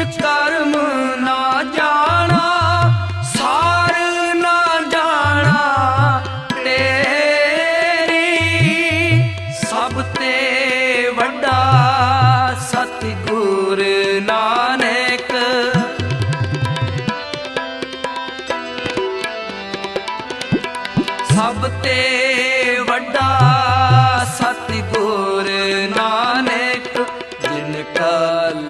ਕਿਛ ਕਰਮ ਨਾ ਜਾਣਾ, ਸਾਰ ਨਾ ਜਾਣਾ, ਤੇਰੀ ਸਭ ਤੇ ਵੱਡਾ ਸਤਿਗੁਰ ਨਾਨਕ। ਸਭ ਤੇ ਵੱਡਾ